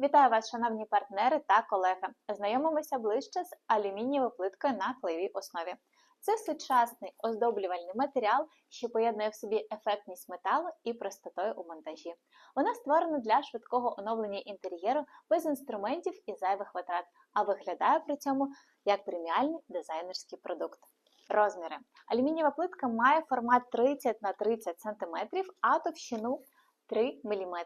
Вітаю вас, шановні партнери та колеги. Знайомимося ближче з алюмінієвою плиткою на клеєвій основі. Це сучасний оздоблювальний матеріал, що поєднує в собі ефектність металу і простотою у монтажі. Вона створена для швидкого оновлення інтер'єру без інструментів і зайвих витрат, а виглядає при цьому як преміальний дизайнерський продукт. Розміри. Алюмінієва плитка має формат 30 на 30 см, а товщину 3 мм.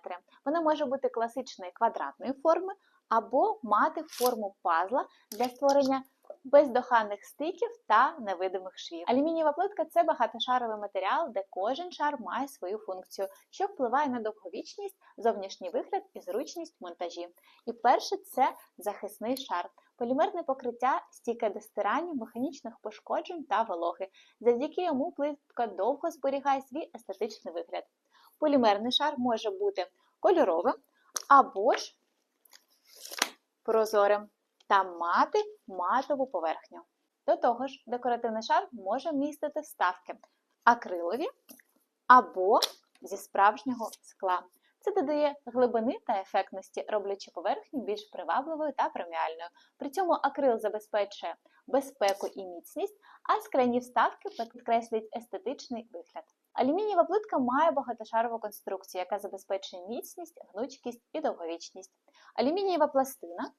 Вона може бути класичної квадратної форми або мати форму пазла для створення бездоханних стиків та невидимих швів. Алюмінієва плитка це багатошаровий матеріал, де кожен шар має свою функцію, що впливає на довговічність, зовнішній вигляд і зручність монтажі. І перше це захисний шар. Полімерне покриття стійке до стирання, механічних пошкоджень та вологи. Завдяки йому плитка довго зберігає свій естетичний вигляд. Полімерний шар може бути кольоровим або ж прозорим та мати матову поверхню. До того ж, декоративний шар може містити вставки акрилові або зі справжнього скла. Це додає глибини та ефектності, роблячи поверхню більш привабливою та преміальною. При цьому акрил забезпечує безпеку і міцність, а скляні вставки підкреслюють естетичний вигляд. Алюмінієва плитка має багатошарову конструкцію, яка забезпечує міцність, гнучкість і довговічність. Алюмінієва пластина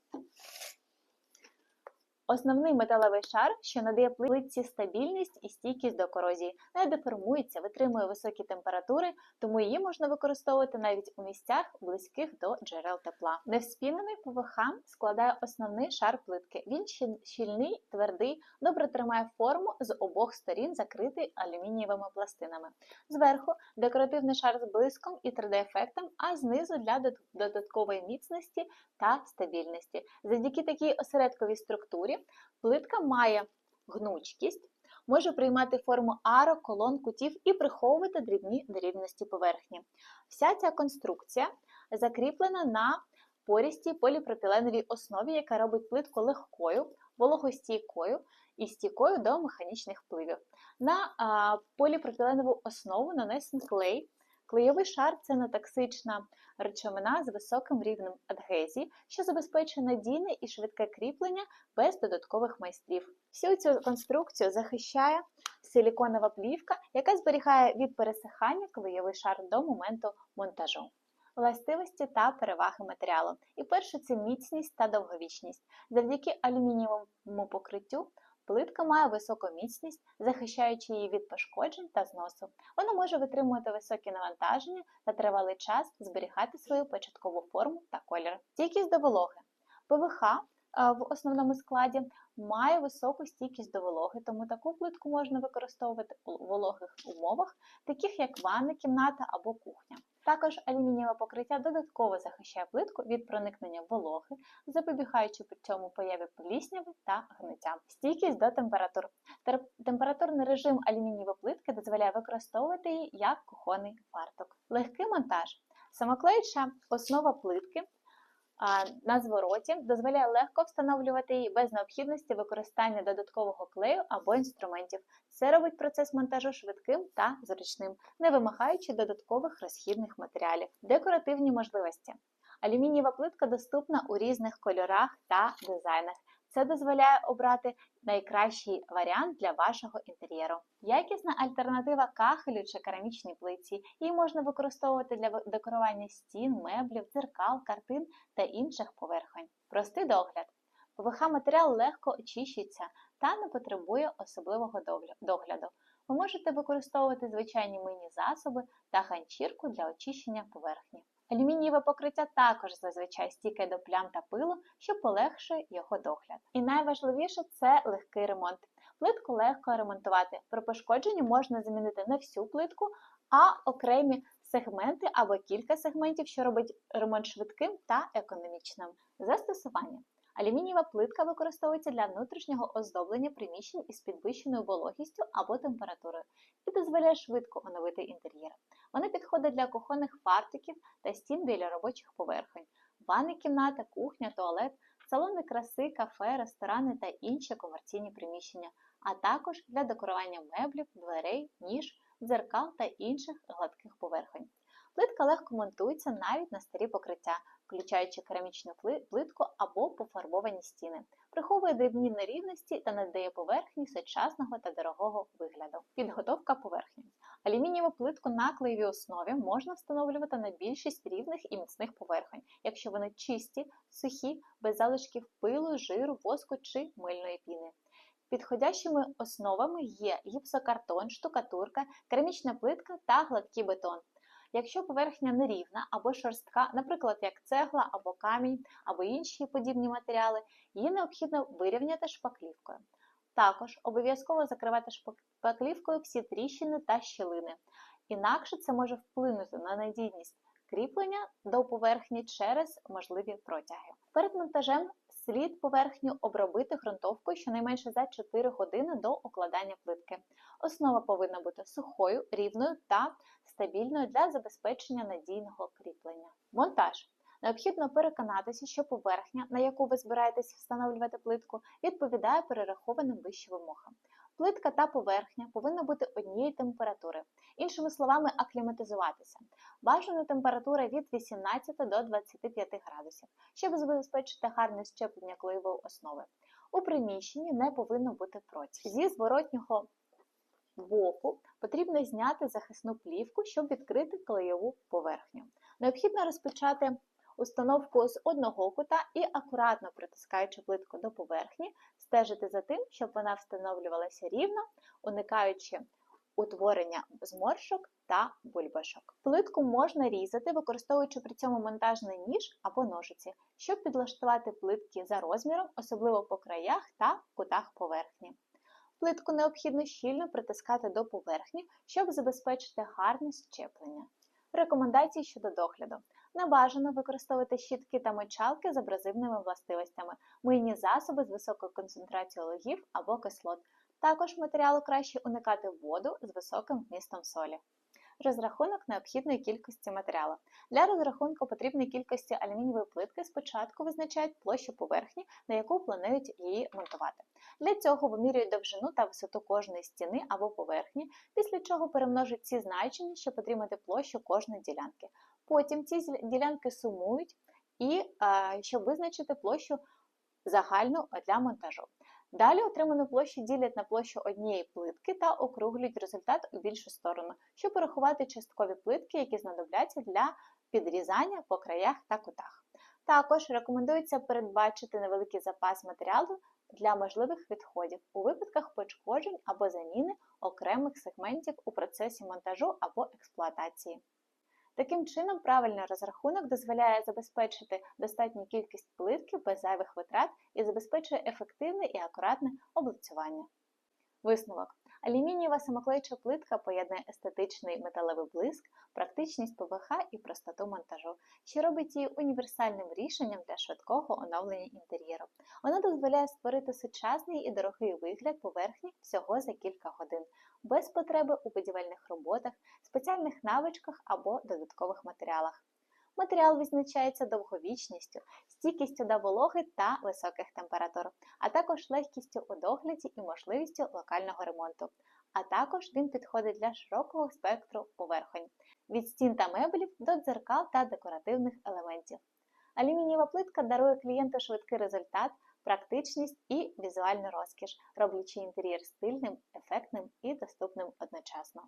Основний металевий шар, що надає плитці стабільність і стійкість до корозії, не деформується, витримує високі температури, тому її можна використовувати навіть у місцях, близьких до джерел тепла. Невспінений ПВХ складає основний шар плитки. Він щільний, твердий, добре тримає форму з обох сторін, закритий алюмінієвими пластинами. Зверху декоративний шар з блиском і 3D-ефектом, а знизу для додаткової міцності та стабільності. Завдяки такій осередковій структурі плитка має гнучкість, може приймати форму арок, колон, кутів і приховувати дрібні нерівності поверхні. Вся ця конструкція закріплена на порістій поліпропіленовій основі, яка робить плитку легкою, вологостійкою і стійкою до механічних впливів. На поліпропіленову основу нанесений клей. Клейовий шар це нетоксична речовина з високим рівнем адгезії, що забезпечує надійне і швидке кріплення без додаткових майстрів. Всю цю конструкцію захищає силіконова плівка, яка зберігає від пересихання клейовий шар до моменту монтажу. Властивості та переваги матеріалу. І перше це міцність та довговічність. Завдяки алюмінієвому покриттю Плитка має високу міцність, захищаючи її від пошкоджень та зносу. Вона може витримувати високі навантаження та тривалий час зберігати свою початкову форму та колір. Стійкість до вологи. ПВХ е, в основному складі має високу стійкість до вологи, тому таку плитку можна використовувати у вологих умовах, таких як ванна кімната або кухня. Також алюмінієве покриття додатково захищає плитку від проникнення вологи, запобігаючи при цьому появі плісняви та гниття. Стійкість до температур. Температурний режим алюмінієвої плитки дозволяє використовувати її як кухонний фартук. Легкий монтаж. Самоклеюча основа плитки на звороті дозволяє легко встановлювати її без необхідності використання додаткового клею або інструментів. Це робить процес монтажу швидким та зручним, не вимагаючи додаткових розхідних матеріалів. Декоративні можливості. Алюмінієва плитка доступна у різних кольорах та дизайнах. Це дозволяє обрати найкращий варіант для вашого інтер'єру. Якісна альтернатива кахелю чи керамічній плиці. Її можна використовувати для декорування стін, меблів, дзеркал, картин та інших поверхонь. Простий догляд. ПВХ матеріал легко очищується та не потребує особливого догляду. Ви можете використовувати звичайні мийні засоби та ганчірку для очищення поверхні. Алюмінієве покриття також зазвичай стійке до плям та пилу, що полегшує його догляд. І найважливіше це легкий ремонт. Плитку легко ремонтувати. При пошкодженні можна замінити не всю плитку, а окремі сегменти або кілька сегментів, що робить ремонт швидким та економічним. Застосування. Алюмінієва плитка використовується для внутрішнього оздоблення приміщень із підвищеною вологістю або температурою і дозволяє швидко оновити інтер'єр. Вони підходять для кухонних фартиків та стін біля робочих поверхонь, ванни кімната, кухня, туалет, салони краси, кафе, ресторани та інші комерційні приміщення, а також для декорування меблів, дверей, ніж, дзеркал та інших гладких поверхонь. Плитка легко монтується навіть на старі покриття, включаючи керамічну плитку або пофарбовані стіни, приховує дрібні нерівності та надає поверхні сучасного та дорогого вигляду. Підготовка поверхні. Алюмінієву плитку на клеєвій основі можна встановлювати на більшість рівних і міцних поверхонь, якщо вони чисті, сухі, без залишків пилу, жиру, воску чи мильної піни. Підходящими основами є гіпсокартон, штукатурка, керамічна плитка та гладкий бетон. Якщо поверхня нерівна або шорстка, наприклад, як цегла або камінь, або інші подібні матеріали, її необхідно вирівняти шпаклівкою. Також обов'язково закривати шпаклівкою всі тріщини та щілини, інакше це може вплинути на надійність кріплення до поверхні через можливі протяги. Перед монтажем слід поверхню обробити ґрунтовкою щонайменше за 4 години до укладання плитки. Основа повинна бути сухою, рівною та стабільною для забезпечення надійного кріплення. Монтаж. Необхідно переконатися, що поверхня, на яку ви збираєтесь встановлювати плитку, відповідає перерахованим вище вимогам. Плитка та поверхня повинна бути однієї температури, іншими словами, акліматизуватися. Бажана температура від 18 до 25 градусів, щоб забезпечити гарне щеплення клеєвої основи. У приміщенні не повинно бути проті. Зі зворотнього боку потрібно зняти захисну плівку, щоб відкрити клеєву поверхню. Необхідно розпочати установку з одного кута і акуратно притискаючи плитку до поверхні, стежити за тим, щоб вона встановлювалася рівно, уникаючи утворення зморшок та бульбашок. Плитку можна різати, використовуючи при цьому монтажний ніж або ножиці, щоб підлаштувати плитки за розміром, особливо по краях та кутах поверхні. Плитку необхідно щільно притискати до поверхні, щоб забезпечити гарне щеплення. Рекомендації щодо догляду. Не бажано використовувати щітки та мочалки з абразивними властивостями, мийні засоби з високою концентрацією логів або кислот. Також матеріалу краще уникати воду з високим вмістом солі. Розрахунок необхідної кількості матеріалу. Для розрахунку потрібної кількості алюмінієвої плитки спочатку визначають площу поверхні, на яку планують її монтувати. Для цього вимірюють довжину та висоту кожної стіни або поверхні, після чого перемножують ці значення, щоб отримати площу кожної ділянки. Потім ці ділянки сумують, і щоб визначити площу загальну для монтажу. Далі отриману площу ділять на площу однієї плитки та округлюють результат у більшу сторону, щоб порахувати часткові плитки, які знадобляться для підрізання по краях та кутах. Також рекомендується передбачити невеликий запас матеріалу для можливих відходів у випадках пошкоджень або заміни окремих сегментів у процесі монтажу або експлуатації. Таким чином, правильний розрахунок дозволяє забезпечити достатню кількість плитків без зайвих витрат і забезпечує ефективне і акуратне облицювання. Висновок. Алюмінієва самоклеюча плитка поєднує естетичний металевий блиск, практичність ПВХ і простоту монтажу, що робить її універсальним рішенням для швидкого оновлення інтер'єру. Вона дозволяє створити сучасний і дорогий вигляд поверхні всього за кілька годин, без потреби у будівельних роботах, спеціальних навичках або додаткових матеріалах. Матеріал відзначається довговічністю, стійкістю до вологи та високих температур, а також легкістю у догляді і можливістю локального ремонту. А також він підходить для широкого спектру поверхонь від стін та меблів до дзеркал та декоративних елементів. Алюмінієва плитка дарує клієнту швидкий результат, практичність і візуальну розкіш, роблячи інтер'єр стильним, ефектним і доступним одночасно.